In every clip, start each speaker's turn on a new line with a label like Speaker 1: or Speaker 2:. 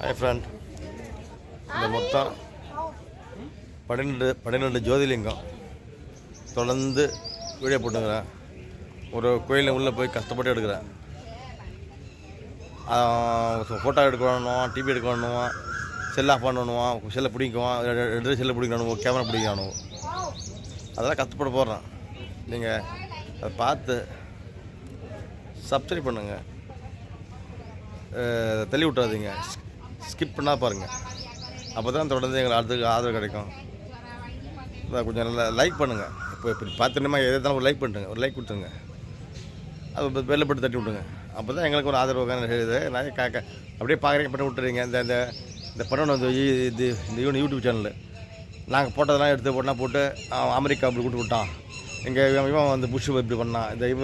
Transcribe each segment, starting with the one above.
Speaker 1: Hi friend இந்த மொத்தம் பன்னிரெண்டு பன்னிரெண்டு ஜோதிலிங்கம் தொடர்ந்து வீடியோ போட்டுக்கிறேன். ஒரு கோயிலில் உள்ளே போய் கஷ்டப்பட்டு எடுக்கிறேன். ஃபோட்டோ எடுக்கணும் டிவி எடுக்கணும் செல் ஆஃப் பண்ணணும் செல்லை பிடிக்குவோம் ரெண்டு செல்லை பிடிக்கணும் கேமரா பிடிக்கணும். அதெல்லாம் கஷ்டப்பட்டு போடுறேன். நீங்கள் அதை பார்த்து சப்ஸ்கிரைப் பண்ணுங்கள் தள்ளி விட்றாதீங்க ஸ்கிப் பண்ணால் பாருங்கள் அப்போ தான் தொடர்ந்து எங்களுக்கு அடுத்த ஆதரவு கிடைக்கும். கொஞ்சம் நல்லா லைக் பண்ணுங்கள் இப்போ இப்படி பார்த்துட்டுமா எதை இருந்தாலும் ஒரு லைக் பண்ணுங்க ஒரு லைக் கொடுத்துருங்க. அது வெளில போட்டு தட்டி விட்டுங்க அப்போ தான் எங்களுக்கு ஒரு ஆதரவு செய்யுது நிறைய காக்க அப்படியே பார்க்குறீங்க பண்ணி விட்டுறீங்க. இந்த இந்த இந்த படம் வந்து இது இந்த யூ- யூடியூப் சேனலு நாங்கள் போட்டதெல்லாம் எடுத்து போட்டால் போட்டு அவன் அமெரிக்கா அப்படி கூட்டு விட்டான். இங்கே இவன் இவன் வந்து புஷ் இப்படி பண்ணான். இந்த இவ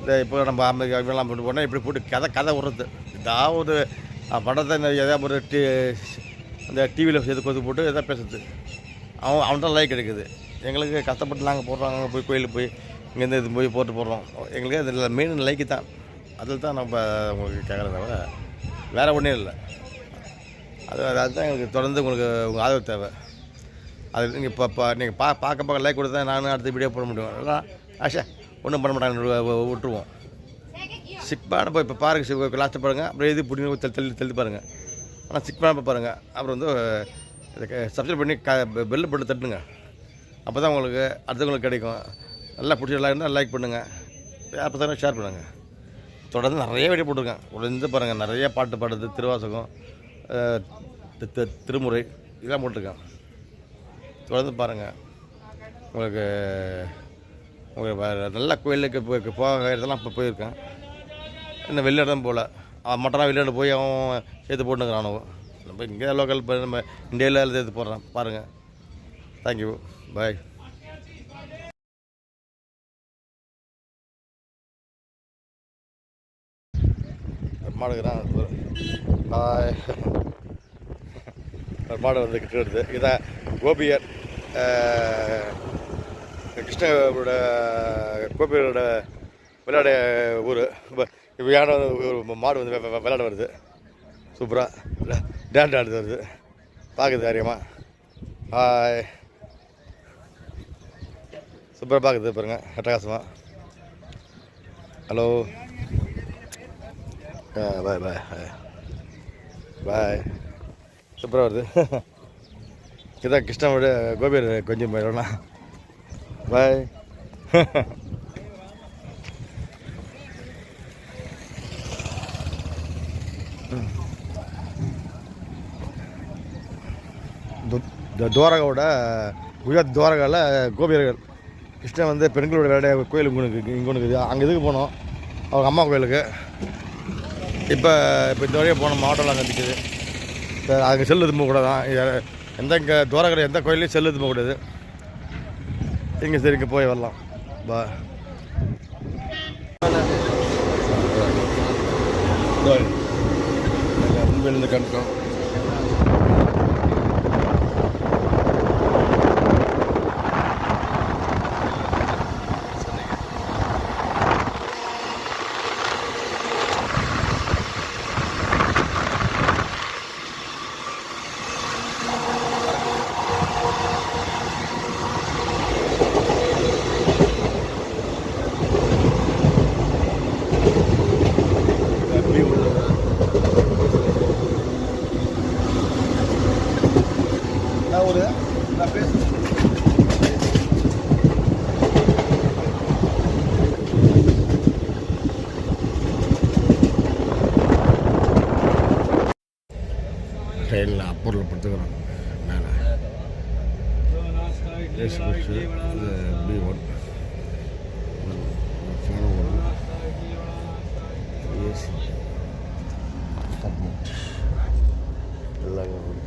Speaker 1: இந்த இப்போ நம்ம அமெரிக்கா இவெல்லாம் போட்டு போனால் இப்படி போட்டு கதை கதை விடுறது ஏதாவது ஒரு படத்தை எதாவது ஒரு டி அந்த டிவியில் சேர்த்து கொத்து போட்டு எதாவது பேசுறது. அவன் அவன்கிட்ட லைக் கிடைக்குது எங்களுக்கு கஷ்டப்பட்டு நாங்கள் போடுறோம் அங்கே போய் கோயிலுக்கு போய் இங்கேருந்து இது போய் போட்டு போடுறோம். எங்களுக்கு அதில் மெயின் லைக்கு தான். அதில் தான் நம்ம உங்களுக்கு கேட்குறத தவிர வேறு ஒன்றும் இல்லை. அது அதுதான் எங்களுக்கு தொடர்ந்து உங்களுக்கு உங்கள் ஆதரவு தேவை. அது நீங்கள் இப்போ இப்போ நீங்கள் பா பார்க்க பார்க்க லைக் கொடுத்தா நானும் அடுத்த வீடியோ போட முடியும். ஆஷா ஒன்றும் பண்ண மாட்டாங்க விட்டுருவோம். சிக்பான போய் இப்போ பாருங்கள் லாஸ்ட்டு பாருங்கள் அப்புறம் இது பிடிங்க தள்ளி தள்ளி பாருங்கள் ஆனால் சிக்பான பாருங்கள் அப்புறம் வந்து இதுக்கு சப்ஸ்கிரைப் பண்ணி க பெல்லு போட்டு தட்டுங்க. அப்போ தான் உங்களுக்கு அடுத்தவங்களுக்கு கிடைக்கும். நல்லா பிடிச்ச நல்லா இருந்தால் லைக் பண்ணுங்கள் அப்போ தானே ஷேர் பண்ணுங்கள் தொடர்ந்து நிறைய வீடியோ போட்டிருக்கேன். உடனே பாருங்கள் நிறைய பாட்டு பாடுறது திருவாசகம் திருமுறை இதெல்லாம் போட்டிருக்கேன். தொடர்ந்து பாருங்கள் உங்களுக்கு உங்களுக்கு நல்ல கோயிலுக்கு போய் போக இதெல்லாம் இப்போ போயிருக்கேன். இன்னும் வெளியிடம் போகல. மட்டனா வெளிநாடு போய் அவன் சேர்த்து போட்டுக்கிறான் நம்ம இங்கே லோக்கல் இப்போ நம்ம இந்தியாவில் சேர்த்து போடுறான். பாருங்கள் தேங்க்யூ பாய் மாடுக்கிறான் பாய் ஒரு மாடு வந்து கிட்ட வருது. இதான் கோபியர் அஹ், கிருஷ்ணரோட கோபியரோட விளையாட ஊர். இப்போ யானை ஒரு மாடு வந்து விளையாட வருது. சூப்பராக டான்ஸ் ஆடுது வருது. பார்க்குது அறியமா ஹாய் சூப்பராக பார்க்குது பாருங்க. அட்டகாசமாக ஹலோ பாய் பாய் பாய் சூப்பராக வருது. இதான் கிருஷ்ணாவோட கோபியர் கொஞ்சம் போயிடலாம் பாய் இந்த துவாரகாவோட குஜராத் துவாரகாவில் கோபியர்கள். கிருஷ்ணன் வந்து பெண்களோட விளையாட கோயில் இங்கே இருக்குது இங்கே ஒன்று இருக்குது அங்கே இதுக்கு போனோம்? அவங்க அம்மா கோயிலுக்கு. இப்போ இப்போ இந்த வழியாக போன மாவட்டம்லாம் கண்டிக்குது இப்போ அங்கே செல்லு திரும்ப கூட தான் எந்த இங்கே துவாரகரை எந்த கோயிலையும் செல்லு திரும்ப கூடாது. இங்கே சரி இங்கே போய் வரலாம். பா. முன்பிலிருந்து கண்டுட்டோம் ட்ரெயினில் அப்பரில் படுத்துக்கிறோம் மேலே. ஏசி இது பி ஒன் ஃபேன் ஏசி எல்லாம் ஓடும்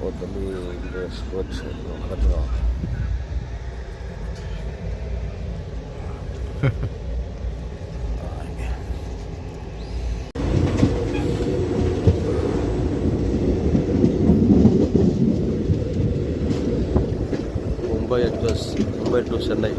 Speaker 1: ஒரு தம்பி இந்த ஸ்போர்ட்ஸ் நடத்துகிறோம் மும்பை எக்ஸ்பிரஸ் மும்பை டு சென்னை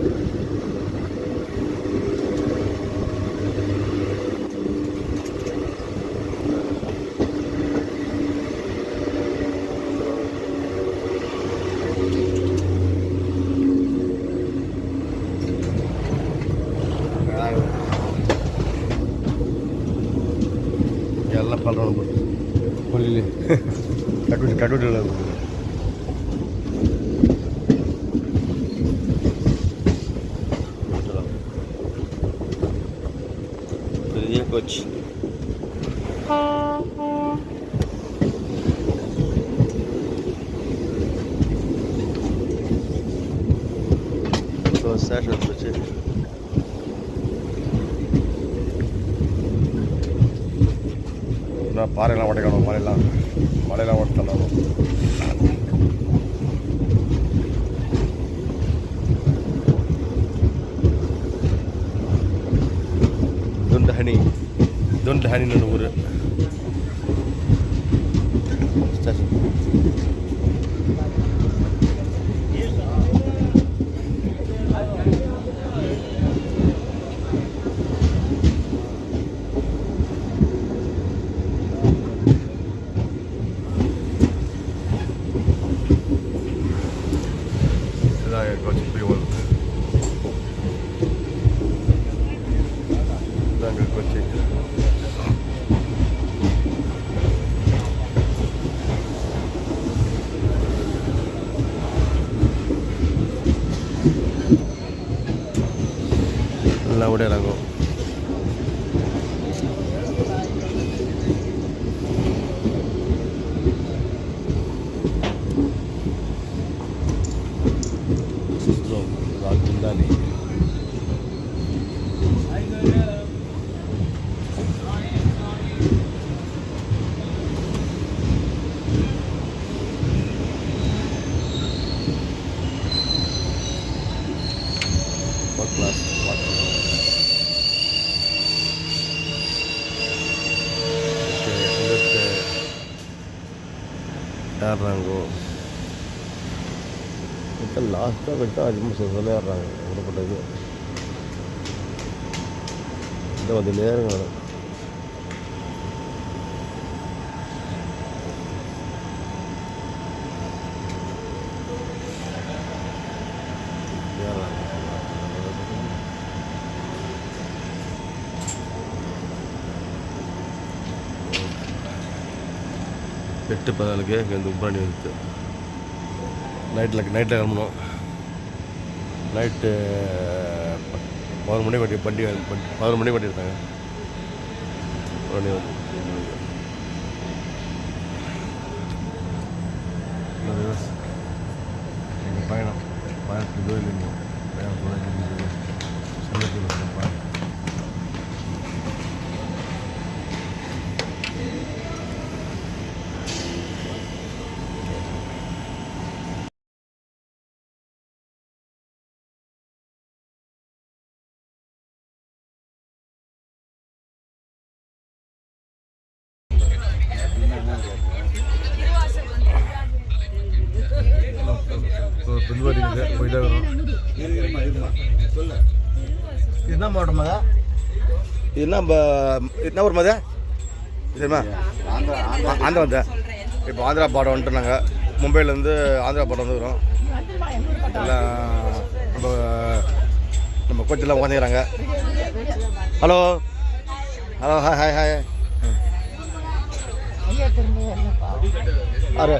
Speaker 1: எல்லாம் பண்ணுறோம் புரியல கட்டு கட்டு பெரிய கோச் ஸோ ஸ்டேஷன் வந்துருச்சு பாறையெல்லாம் உடைக்கணும் மழையெல்லாம் மழையெல்லாம் உடத்தலாம் துண்டஹனி துண்டஹனின்னு ஒரு ஸ்டேஷன் எல்லாம் விடையிலாங்க ஏறுறாங்கோ இப்போ லாஸ்ட்டாக விட்டால் அதிகமாக நிமிஷம் சொல்ல விடப்பட்டது. இந்த வந்து நேரங்க எட்டு பதினாலுக்கு இங்கேருந்து உப்ராணி வந்துட்டு. நைட்டில் நைட்டில் கிளம்பணும். நைட்டு பதினொரு மணி வண்டி வண்டி வண்டி- பதினொரு மணி வண்டி இருக்காங்க வண்டி வந்து பயணம். பயணத்துக்கு பயணம் தொடங்கி
Speaker 2: என்ன
Speaker 1: என்ன ஒரு மத சரிம்மா?
Speaker 2: ஆந்திரா ஆந்திரா.
Speaker 1: வந்தேன் இப்போ ஆந்திரா பாடம் வந்துட்டு நாங்கள் மும்பையிலேருந்து ஆந்திரா பாடம் வந்துக்கிறோம் எல்லாம் நம்ம நம்ம கோச்செல்லாம் உட்காந்துக்கிறாங்க hello? Hello hi hi hi. ஆறு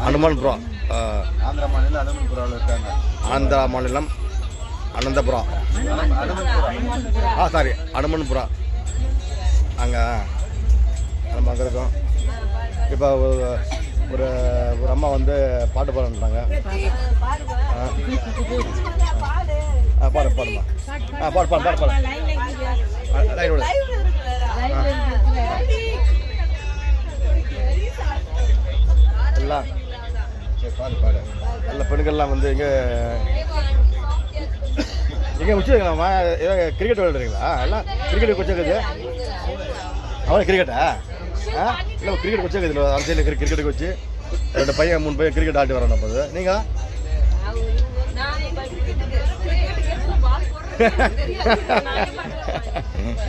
Speaker 1: ஹனுமான்புரம் ஆ,
Speaker 2: ஆந்திரா மாநிலம் அனுமதிபுராவில் இருக்காங்க.
Speaker 1: ஆந்திரா மாநிலம். அனந்தபுரம். ஆ சாரி அனுமன்புரம். அங்கே நம்ம அங்கே இருக்கோம் இப்போ ஒரு ஒரு அம்மா வந்து பாட்டு பாடுறாங்க ஆ பாடு பாடுமா. ஆ பாடு பாடு பாடு பாடு. லைன் விடு எல்லாம் பாடு பாடு. எல்லா பெண்கள்லாம் வந்து எங்கே எங்கே முடிச்சிருக்கலாமா ஏதோ கிரிக்கெட் விளையாடுறீங்களா? எல்லாம் கிரிக்கெட் கொச்சிருக்குது அவன் கிரிக்கெட்டா ஆ? இல்லை கிரிக்கெட் கொச்சிருக்குது இல்லை அரசியல் சைடில் கிரிக்கெட்டுக்கு வச்சு. ரெண்டு பையன் மூணு பையன் கிரிக்கெட் ஆடி வரணும் அப்போது நீங்கள்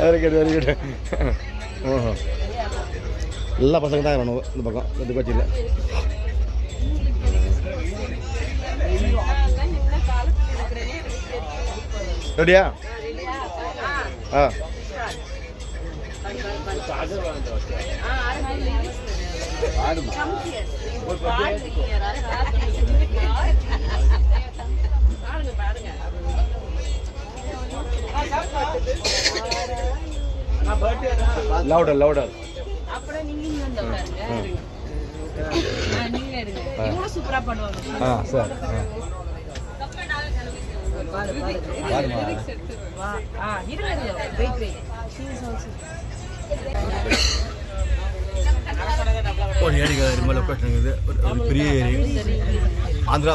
Speaker 1: வெரி குட் வெரி குட் எல்லா பசங்க தான் இந்த பக்கம் இந்த கொச்சியில். ரெடியா ஆ லவுடர் லவுடர்
Speaker 3: சூப்பரா பண்ணுவாங்க
Speaker 1: ஆ சார் ஆ
Speaker 3: ஆ இருங்க வெயிட் வெயிட்
Speaker 1: ஒரு ஏரிக்கா ரொம்ப லொக்கேஷன் இருக்குது ஒரு பெரிய ஏரி ஆந்திரா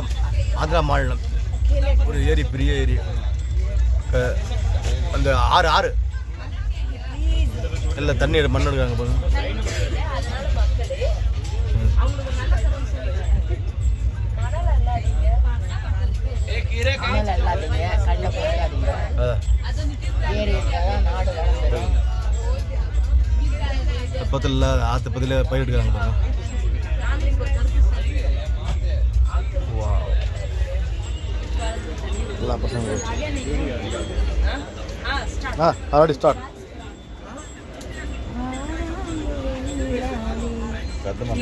Speaker 1: ஆந்திரா மாநிலம் ஒரு ஏரி பெரிய ஏரி அந்த ஆறு ஆறு எல்லாம் தண்ணீர் மண்ணு இருக்காங்க பாருங்க.
Speaker 3: கண்ணில் இல்லாதீங்க கண்ணில் போடாதீங்க இருந்தால் நாடு வளர்ந்துடும்
Speaker 1: பக்கத்தில் ஆற்று பக்கத்தில் பயிர் எடுக்கிறாங்க பாருங்க Wow. எல்லா பசங்க ஆ ஆல்ரெடி ஸ்டார்ட் சத்தமா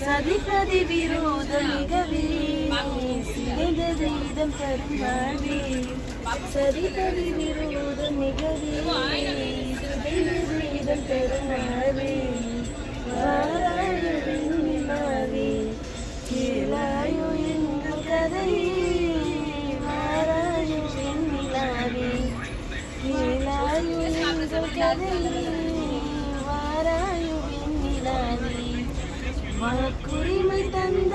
Speaker 4: சதிப்பதி விரோத மிகவே. சிதைந்தது இதம் பெருமாளே சதிப்பதி விரோத மிகவே சிதைந்தது இதம் பெருமாளே வாராயுவின் நிலாவே கேளாயோ எங்கள் கதையே வாராயுவின் நிலாவே கேளாயோ எங்கள் கதையே வாக்குரிமை தந்த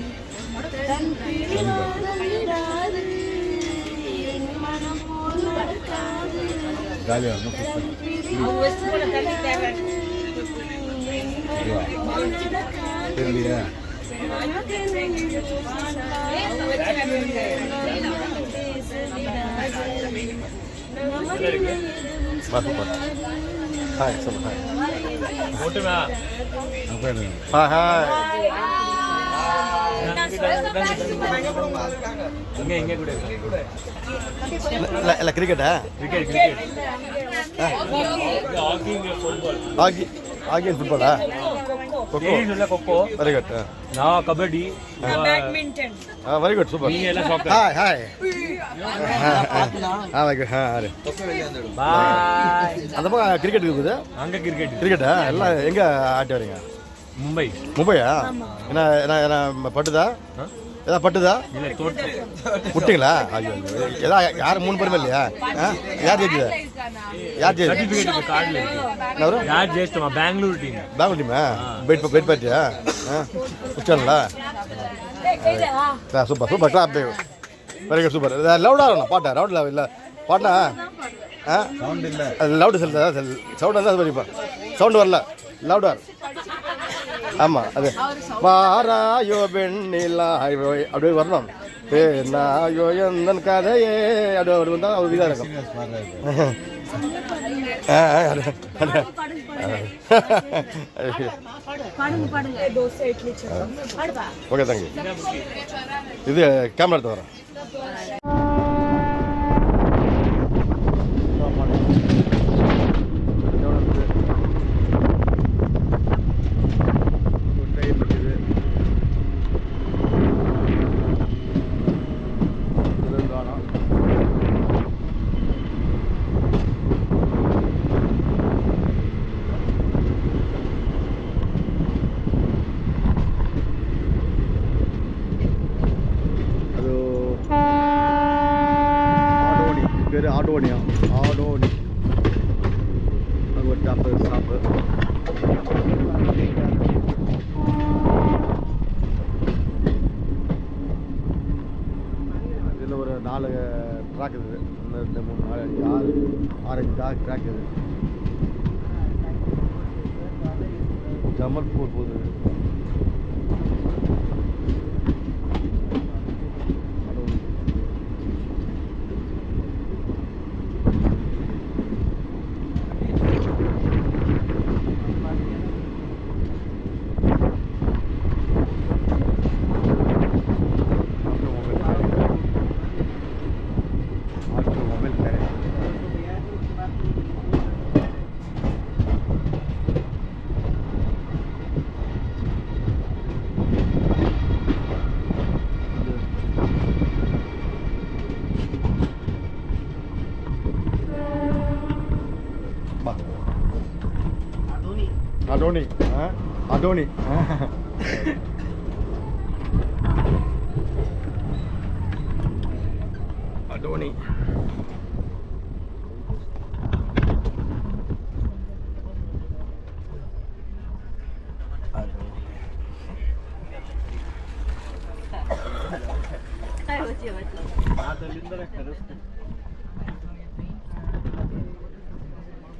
Speaker 4: தன் பிடிவாதம் விடாது என் மனம் போல் நடக்காது தன் என் மனம் போல்
Speaker 1: ஹாய் சொல்லு ஹாய் ஹாய் ஹாய் இல்லை இல்லை கிரிக்கெட்டா hockey hockey and ஃபுட்பாலா kho kho
Speaker 5: kho kho
Speaker 1: very good
Speaker 5: ನಾ ಕಬಡ್ಡಿ
Speaker 1: ವೆರಿ ಗುಡ್ ಸೂಪರ್
Speaker 5: ನೀವೆಲ್ಲ soccer.
Speaker 1: ಹಾಯ್ ಹಾಯ್ ಹಾಂ ವೆರಿ ಗುಡ್ ಹಾಂ ರೀ
Speaker 5: ಬಾಯ್
Speaker 1: அந்த பக்கம் கிரிக்கெட் இருக்குது
Speaker 5: ಹಂಗ ಕ್ರಿಕೆಟ್
Speaker 1: கிரிக்கெட்டா எல்லாம் எங்கே ஆட்டி வரீங்க
Speaker 5: ಮುಂಬೈ
Speaker 1: மும்பையா? என்ன என்ன என்ன பட்டுதா? ஏதாவது பட்டுதா? விட்டீங்களா ஐயோ. ஏதாவது யார் மூணு பேருமே இல்லையா? ஆ? யார் ஜெயிச்சது யார் ஜெயிச்சது
Speaker 5: யார் ஜெயிச்சிட்டோமா பெங்களூர் டீம்
Speaker 1: பேங்க் டீமா பெட் பெட் பார்ட்டியா ஆ? முடிச்சாங்களா super super clap very good super லவுடாக இருக்கணும் பாட்டா. ரவுண்டில் இல்லை பாட்டா ஆ?
Speaker 2: சவுண்ட் இல்ல.
Speaker 1: அது லவுடு செல் சவுண்ட் அது பண்ணிப்பா சவுண்டு வரல. லவுடார் ஆமாம் அது வாராயோ வெண்ணிலா அப்படியே வரணும். நாயோ எந்தன் கதையே அப்படி அப்படி வந்தால் அவர் இதாக இருக்கும் ஓகே தேங்க்யூ இது கேமரா எடுத்து வரேன். நாலு ட்ராக் இருக்குது. ஒன்று ரெண்டு மூணு நாலு அஞ்சு ஆறு ஆறஞ்சு ட்ராக் ட்ராக் இது. ஜமல்பூர் போகுது. Adoni. Huh? Adoni. Adoni.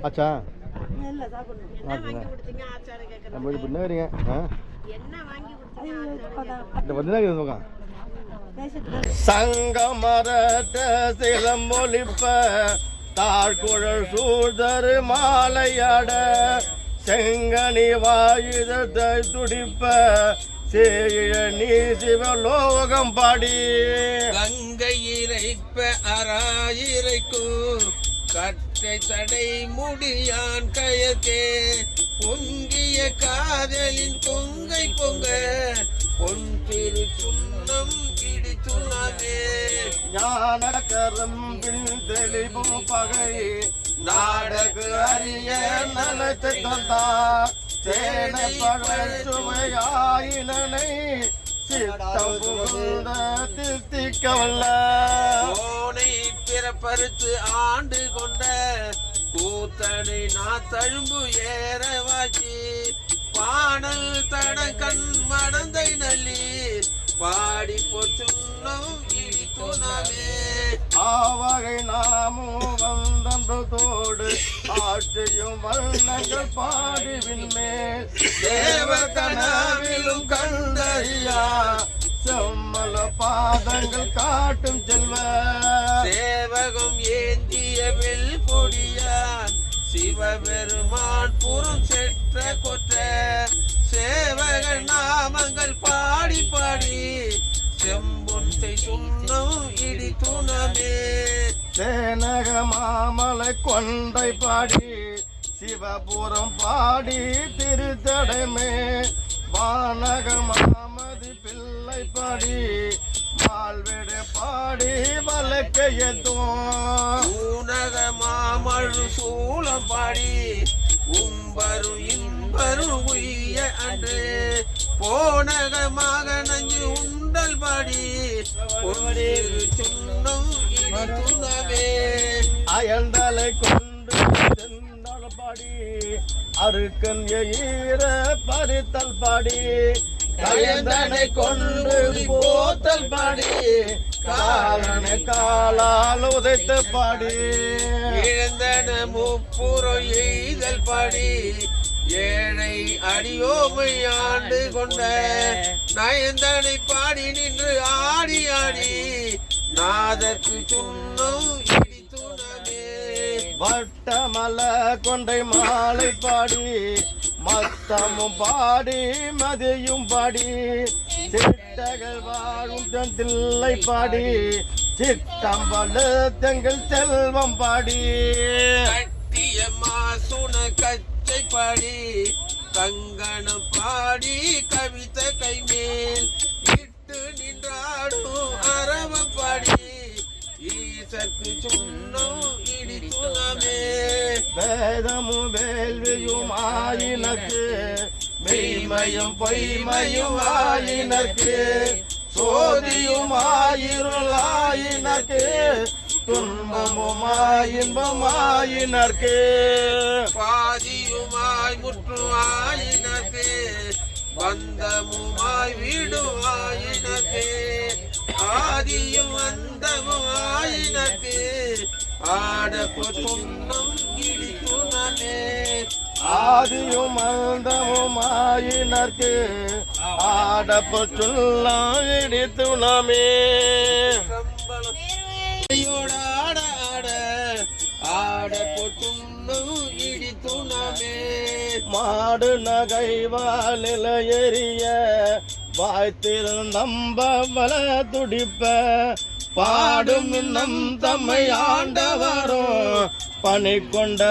Speaker 1: अच्छा நம்ம இப்போ என்ன வரீங்க இந்த வந்து தான் சங்கமரட்ட சிலம்பொலிப்ப தாழ்குழல் சூழ்தரு மாலையாட செங்கனி வாயுதத்தை துடிப்ப நீ சிவலோகம் பாடி.
Speaker 6: கங்கை இறைப்ப அராயிரைக்கும் கற்றை தடை முடியான் கயத்தே. பொங்கிய காதலின் பொங்கை பொங்க. பொன் திரு சுண்ணம் இடித்துணவே
Speaker 1: ஞான கரம்பின் தெளிவும் பகை நாடகு அறிய நலத்தை தந்தா சேன பழச்சுமையாயினனை சித்தம் புகுந்த தித்திக்கவல்ல
Speaker 6: ஓனை பிறப்பறுத்து ஆண்டு கொண்ட கூத்தனை நான் தழும்பு ஏற வாச்சி பாடல் தட கண் மடந்தை நல்லி பாடி பொச்சுன்னம் இடித்துணவே
Speaker 1: ஆவகை நாமும் வந்தன்றதோடு ஆட்சியும் வர்ணங்கள் பாடி விண்மேல் தேவ கனவிலும் கண்டறியா செம்மல பாதங்கள் காட்டும் செல்வ.
Speaker 6: சேவகம் ஏந்திய வெல் கொடியான் சிவபெருமான் புறம் செற்ற கொற்ற. சேவக நாமங்கள் பாடி பாடி செம்பொன்சை சுண்ணம் இடி துணமே.
Speaker 1: தேனக மாமலை கொண்டை பாடி சிவபுரம் பாடி திருத்தடைமே. வானக மாமதி பிள்ளை பாடி மால்விட பாடி வழக்கையத்தும்
Speaker 6: ஊனக மாமழு சூளம் பாடி உம்பரும் இன்பரும் உய்ய அன்று. போனகமாக நஞ்சு உண்டல் பாடி சுண்ணம் இனித்துணவே
Speaker 1: அயந்தலை கொண்டு செந்தாள் பாடி அருக்கன் ஈர பறித்தல் பாடி கயந்தனை கொண்டு போத்தல் பாடி. காலனை காலால் உதைத்த பாடி.
Speaker 6: இழந்தன முப்புறம் எய்தல் பாடி. ஏழை அடியோமை ஆண்டு கொண்ட நயந்தனை பாடி நின்று ஆடி ஆடி. நாதற்கு சுண்ணம் இடித்துணவே.
Speaker 1: வட்டமல கொண்டை மாலை பாடி. மத்தமும் பாடி மதியும் பாடி சித்தகள் வாழும் தில்லை பாடி சிட்டம்பல தெங்கள் செல்வம் பாடி.
Speaker 6: கட்டிய மாசுன கச்சை பாடி கங்கணம் பாடி கவித கைமேல் இட்டு நின்றாடும் அரவம் பாடி. ஈசற்கு சொன்னோம் இடித்துணமே
Speaker 1: வேதமும் வேள்வியும் ஆயினக்கு மெய்மையும் பொய்மையும் ஆயினக்கு சோதியும் ஆயிருள் ஆயினக்கு துன்பமும் ஆயின்பம் ஆயினர்க்கு
Speaker 6: பாதியுமாய் முற்றும் ஆயினக்கு பந்தமுமாய் வீடும் ஆயினக்கு ஆதியும் அந்தமும் ஆயினக்கு ஆடப்பு சொன்னம் இடித்துணமே
Speaker 1: ஆதியும் அந்தமும் ஆயினர்க்கு ஆடப்பு சொல்லாம் இடித்துணமே.
Speaker 6: ஆட ஆட ஆட பொட்டுண்ணும் இடித்துணமே.
Speaker 1: மாடு நகைவாலில எரிய வாய்த்திருந்த நம்ப வல துடிப்ப பாடும் நம் தம்மை ஆண்டவரும் பணி கொண்ட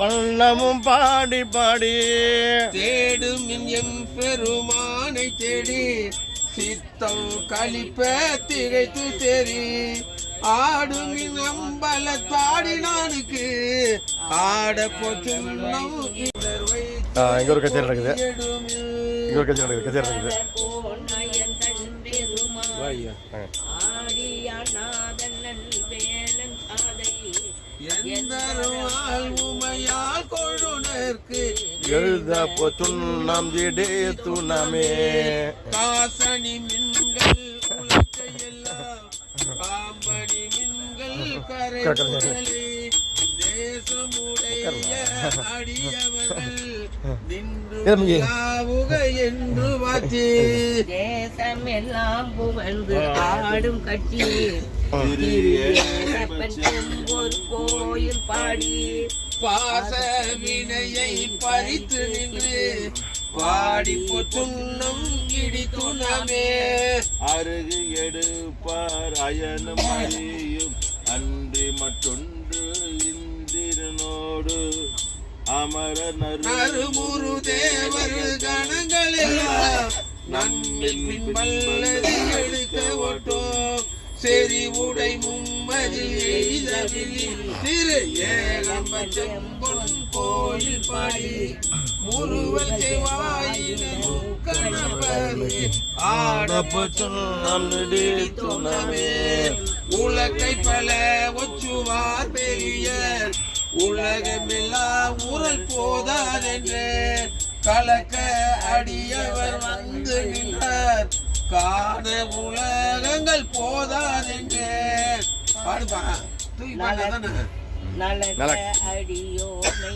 Speaker 1: வண்ணமும் பாடி பாடி.
Speaker 6: தேடும் எம் பெருமானை தேடி சித்தம் கழிப்ப திகைத்து தெரி ஆடும் அம்பல தாடினானுக்கு ஆட பொட்டுண்ணும்
Speaker 1: இங்க ஒரு கச்சேரி நடக்குது. இங்க ஒரு கச்சேரி நடக்குது. கச்சேரி நடக்குது.
Speaker 6: உமையால் கொழுனருக்கு
Speaker 1: எழுத பொச்சுண்ணம் இடி துணமே.
Speaker 6: காசனி மின்கள் உலக்கையெல்லாம் பாம்பனி மின்கள் கரை தேசமுடைய அடியவர்கள் நின்று என்று வாத்தி
Speaker 3: தேசம் எல்லாம் புகழ்ந்து ஆடும் கட்சி. ஒரு கோயில் பாடி
Speaker 6: பாச வினையை பறித்து நின்று பாடி பொத்துண்ணும் இடித்துணமே
Speaker 2: அருகு எடுப்பார் அயனும் அறியும் அன்றி மற்றொன்று இந்திரனோடு அமர
Speaker 6: நறுமுரு தேவர் கணங்கள் நம்மில் பின்பல்லது எடுக்க ஓட்டோ செறி மும்மதில் எய்தவில் திரு ஏகம்ப செம்பொன் கோயில் பாடி. முருவல் செய்வாயின துணமே. உலகை பல ஒச்சுவார் பெரிய உலகமில்லா ஊரல் போதார் என்று கலக்க அடியவர் வந்து நின்றார். காண உலகங்கள் போதாதென்று. பாடுப்பா. தூக்கி பாடுதானே
Speaker 3: நலக்க அடியோமை